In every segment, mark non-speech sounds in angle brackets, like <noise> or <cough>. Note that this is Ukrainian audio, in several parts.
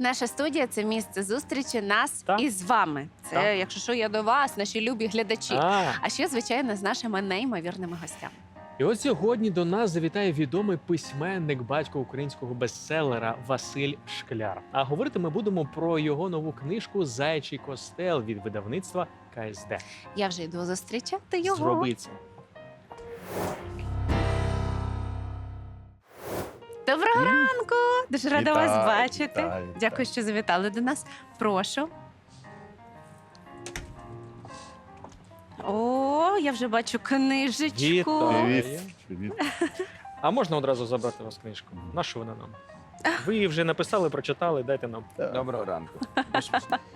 Наша студія це місце зустрічі нас Так. із вами. Це, Так. якщо що, я до вас, наші любі глядачі. А, А ще, звичайно, з нашими неймовірними гостями. і от сьогодні до нас завітає відомий письменник, батько українського бестселера Василь Шкляр. А говорити ми будемо про його нову книжку Заячий костел від видавництва КСД. Я вже йду зустрічати його. Зроби це. Доброго ранку! Дуже рада вас бачити. вітаю, вітаю. Дякую, що завітали до нас. Прошу. О, я вже бачу книжечку. Вітаю. Привіт. Привіт. А можна одразу забрати у вас книжку? На що вона нам? Ви її вже написали, прочитали, дайте нам. Так. Доброго ранку.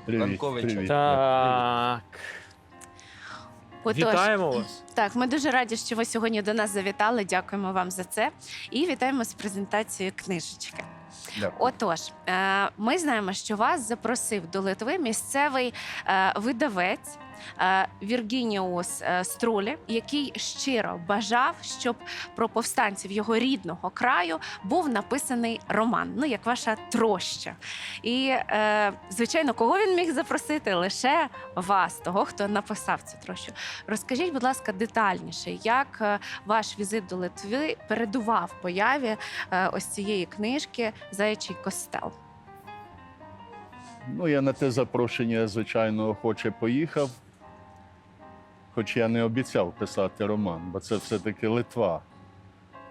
Привіт. Ранковий чай. Привіт. Так. Отож, Вітаємо вас. Так, ми дуже раді, що ви сьогодні до нас завітали. Дякуємо вам за це. І вітаємо з презентацією книжечки. Дякую. Отож, е, ми знаємо, що вас запросив до Литви місцевий е, видавець. е, Віргініус Струлі, який щиро бажав, щоб про повстанців його рідного краю був написаний роман, ну як ваша троща. І звичайно, кого він міг запросити? Лише вас, того, хто написав цю трощу. Розкажіть, будь ласка, детальніше, як ваш візит до Литви передував появі ось цієї книжки Заячий костел. Ну, я на те запрошення, звичайно, охоче поїхав. Хоч я не обіцяв писати роман, бо це все-таки Литва.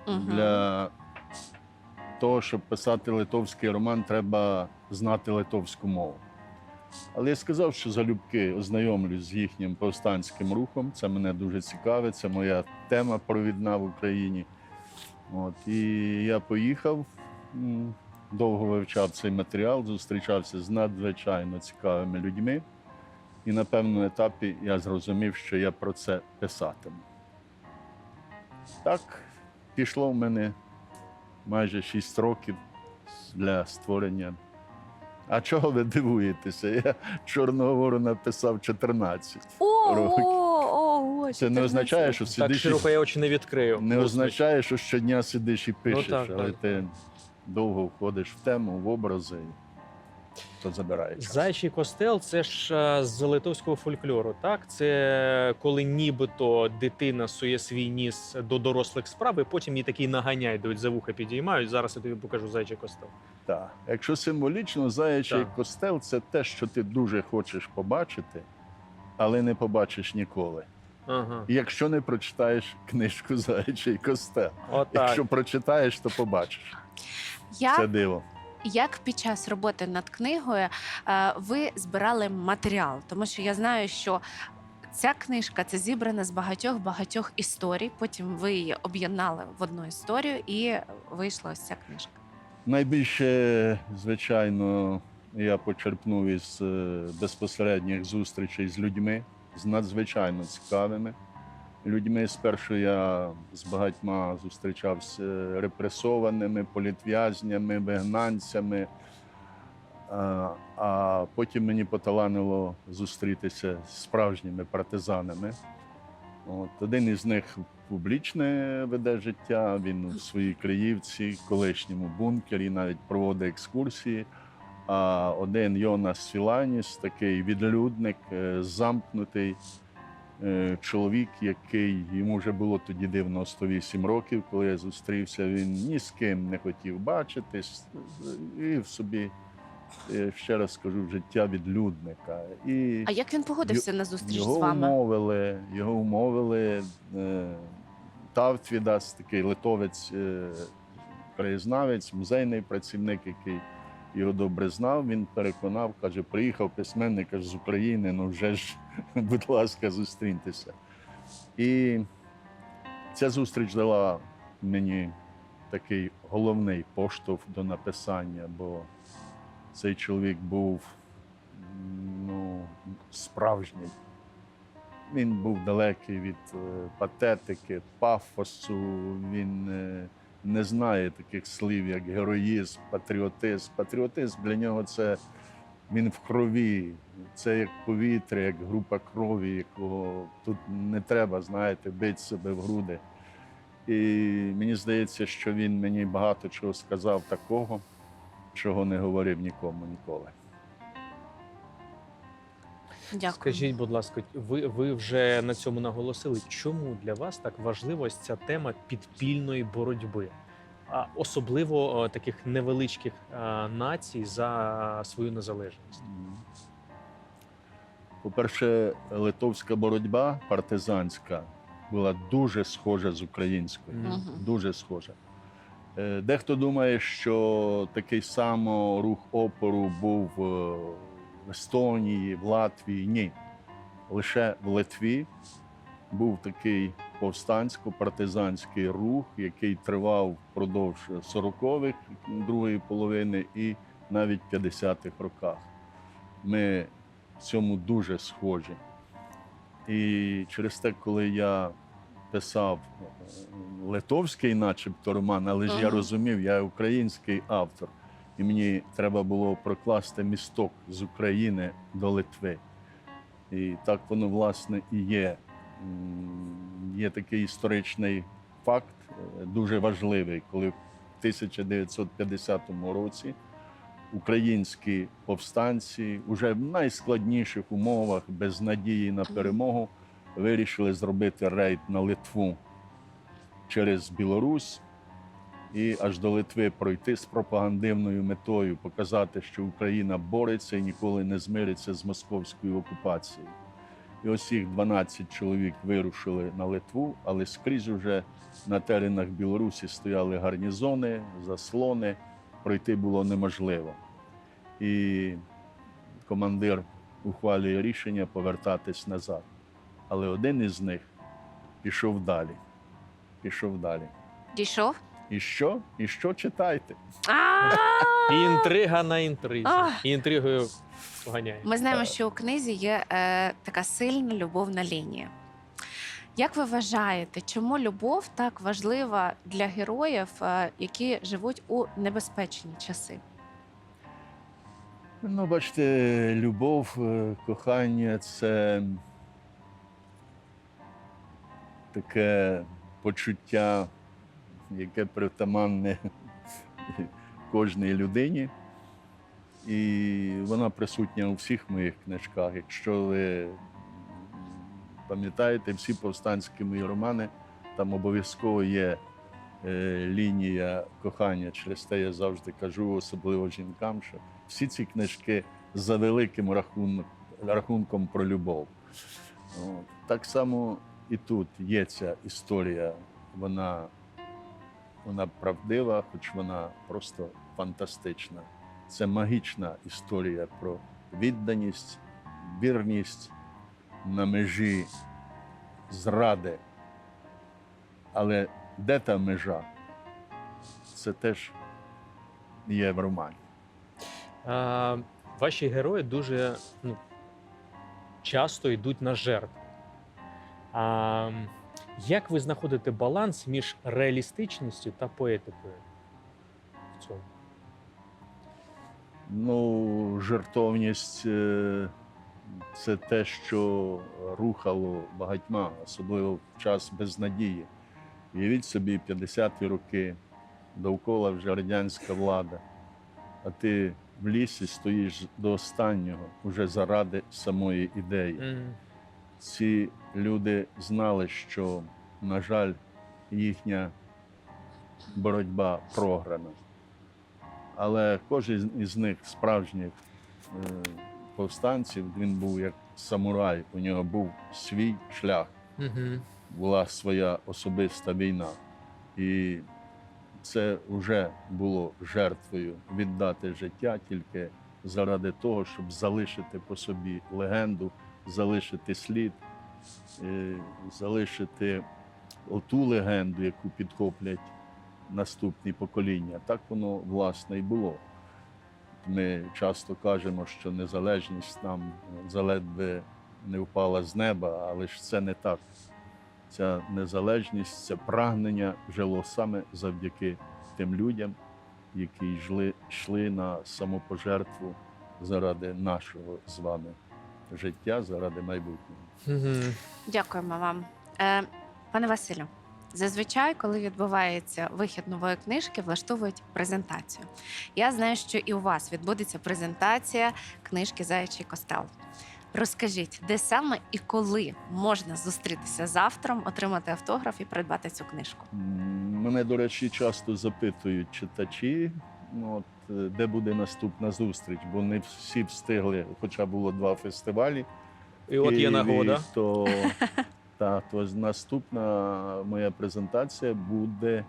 Мгм. Для того, щоб писати литовський роман, треба знати литовську мову. Але я сказав, що залюбки ознайомлюсь з їхнім повстанським рухом. Це мене дуже цікавить, це моя тема провідна в Україні. От, і я поїхав, довго вивчав цей матеріал, зустрічався з надзвичайно цікавими людьми. І на певному етапі я зрозумів, що я про це писатиму. Так, пішло в мене майже 6 років для створення. А чого ви дивуєтеся? Я Чорного вору написав 14. О, років. о, о, Це не означає, що сидиш. і- широко я очі не відкрию. Не означає, що щодня сидиш і пишеш, так, але так. ти довго входиш в тему, в образи, то забирає час. Зайчий костел це ж е, з литовського фольклору. Так, це коли нібито дитина сує свій ніс до дорослих справ, і потім її такий наганяють, дають за вуха підіймають. Зараз я тобі покажу зайчий костел. Так. Якщо символічно, заячий Так. костел це те, що ти дуже хочеш побачити, але не побачиш ніколи. Ага, якщо не прочитаєш книжку Заячий костел. отак. Якщо прочитаєш, то побачиш. Це Як, диво. як під час роботи над книгою е, ви збирали матеріал? Тому що я знаю, що ця книжка це зібрана з багатьох багатьох історій. Потім ви її об'єднали в одну історію, і вийшла ось ця книжка. Найбільше, звичайно, я почерпнув із е, безпосередніх зустрічей з людьми, з надзвичайно цікавими людьми. Спершу я з багатьма зустрічався репресованими, політв'язнями, вигнанцями. А потім мені поталанило зустрітися з справжніми партизанами. От, один із них публічне веде життя, він у своїй Криївці, колишньому бункері, навіть проводить екскурсії. А один Йонас Філаніс, такий відлюдник, е, замкнутий е, чоловік, який йому вже було тоді 98 років, коли я зустрівся. Він ні з ким не хотів бачитись і в собі, ще раз скажу, життя відлюдника. І А як він погодився на зустріч його з вами? умовили, його умовили е, Тавтвідас, такий литовець, е, краєзнавець, музейний працівник, який його добре знав. Він переконав, каже, приїхав письменник аж з України, ну вже ж, <laughs> будь ласка, зустріньтеся. І ця зустріч дала мені такий головний поштовх до написання, бо цей чоловік був ну, справжній. Він був далекий від е, патетики, пафосу. Він е, не знає таких слів, як героїзм, патріотизм. Патріотизм для нього це він в крові, це як повітря, як група крові, якого тут не треба, знаєте, бити себе в груди. І мені здається, що він мені багато чого сказав такого, чого не говорив нікому ніколи. Дякую. Скажіть, будь ласка, ви, ви вже на цьому наголосили. Чому для вас так важлива ось ця тема підпільної боротьби? А особливо таких невеличких націй за свою незалежність? По-перше, литовська боротьба партизанська була дуже схожа з українською. Мгм. Дуже схожа. Е, Дехто думає, що такий само рух опору був е, в Естонії, в Латвії. Ні. Лише в Литві був такий повстансько-партизанський рух, який тривав впродовж 40-х, другої половини і навіть 50-х роках. Ми в цьому дуже схожі. І через те, коли я писав е, литовський, начебто, роман, але ж я розумів, я український автор, і мені треба було прокласти місток з України до Литви. І так воно, власне, і є. Є такий історичний факт, е, дуже важливий, коли в 1950 році українські повстанці уже в найскладніших умовах, без надії на перемогу, вирішили зробити рейд на Литву через Білорусь і аж до Литви пройти з пропагандивною метою, показати, що Україна бореться і ніколи не змириться з московською окупацією. І ось їх 12 чоловік вирушили на Литву, але скрізь уже на теренах Білорусі стояли гарнізони, заслони, пройти було неможливо. І командир ухвалює рішення повертатись назад. Але один із них пішов далі. Пішов далі. Дійшов? І що? І що читайте? І інтрига на інтризі. Ах. І інтригою вганяє. Ми знаємо, що у книзі є е, така сильна любовна лінія. Як ви вважаєте, чому любов так важлива для героїв, е, які живуть у небезпечні часи? Ну, бачите, любов, е, кохання це таке почуття, яке притаманне кожній людині. І вона присутня у всіх моїх книжках. Якщо ви пам'ятаєте, всі повстанські мої романи, там обов'язково є е, лінія кохання. Через те я завжди кажу, особливо жінкам, що всі ці книжки за великим рахун... рахунком про любов. Так само і тут є ця історія. Вона, вона правдива, хоч вона просто фантастична. Це магічна історія про відданість, вірність на межі зради. Але де та межа? Це теж є в романі. А, ваші герої дуже ну, часто йдуть на жертву. Як ви знаходите баланс між реалістичністю та поетикою в цьому? Ну, жертовність е, це те, що рухало багатьма, особливо в час безнадії. Уявіть собі 50-ті роки, довкола вже радянська влада, а ти в лісі стоїш до останнього уже заради самої ідеї. Мгм. Ці люди знали, що, на жаль, їхня боротьба програна. Але кожен із них, справжніх е, повстанців, він був як самурай, у нього був свій шлях, Мгм. була своя особиста війна. І це вже було жертвою віддати життя тільки заради того, щоб залишити по собі легенду, залишити слід, е, залишити оту легенду, яку підхоплять наступні покоління. Так воно власне і було. Ми часто кажемо, що незалежність нам заледве не впала з неба, але ж це не так. Ця незалежність, це прагнення жило саме завдяки тим людям, які йшли, йшли на самопожертву заради нашого з вами життя, заради майбутнього. Дякуємо вам. Е, пане Василю, Зазвичай, коли відбувається вихід нової книжки, влаштовують презентацію. Я знаю, що і у вас відбудеться презентація книжки Заячий костел. Розкажіть, де саме і коли можна зустрітися з автором, отримати автограф і придбати цю книжку? Мене, до речі, часто запитують читачі, ну, от, де буде наступна зустріч, бо не всі встигли, хоча було два фестивалі. І от є нагода. То, та, то наступна моя презентація буде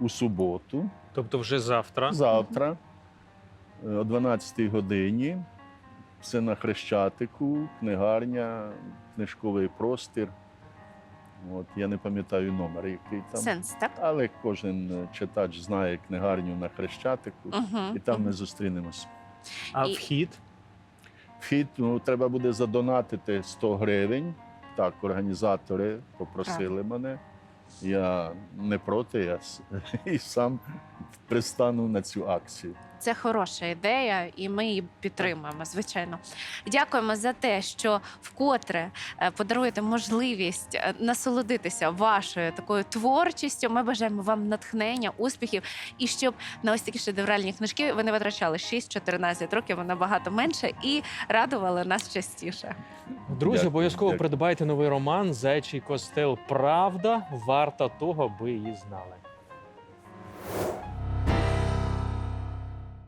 у суботу, Тобто вже завтра. завтра, е, о 12-й годині. Це на Хрещатику, книгарня, книжковий простір. От, я не пам'ятаю номер, який там. Сенс, так? Але кожен е, читач знає книгарню на Хрещатику, Угу. і там ми зустрінемось. А І- вхід Вхід ну, треба буде задонатити 100 гривень. Так, організатори попросили мене. Я не проти, я с- <laughs> і сам пристану на цю акцію. Це хороша ідея, і ми її підтримуємо. Звичайно, дякуємо за те, що вкотре е, подаруєте можливість е, насолодитися вашою такою творчістю. Ми бажаємо вам натхнення, успіхів, і щоб на ось такі шедевральні книжки ви не витрачали 6-14 років, а набагато менше, і радували нас частіше. Друзі, Дякую, обов'язково дякую. придбайте новий роман Зайчий костел. Правда варта того, аби її знали.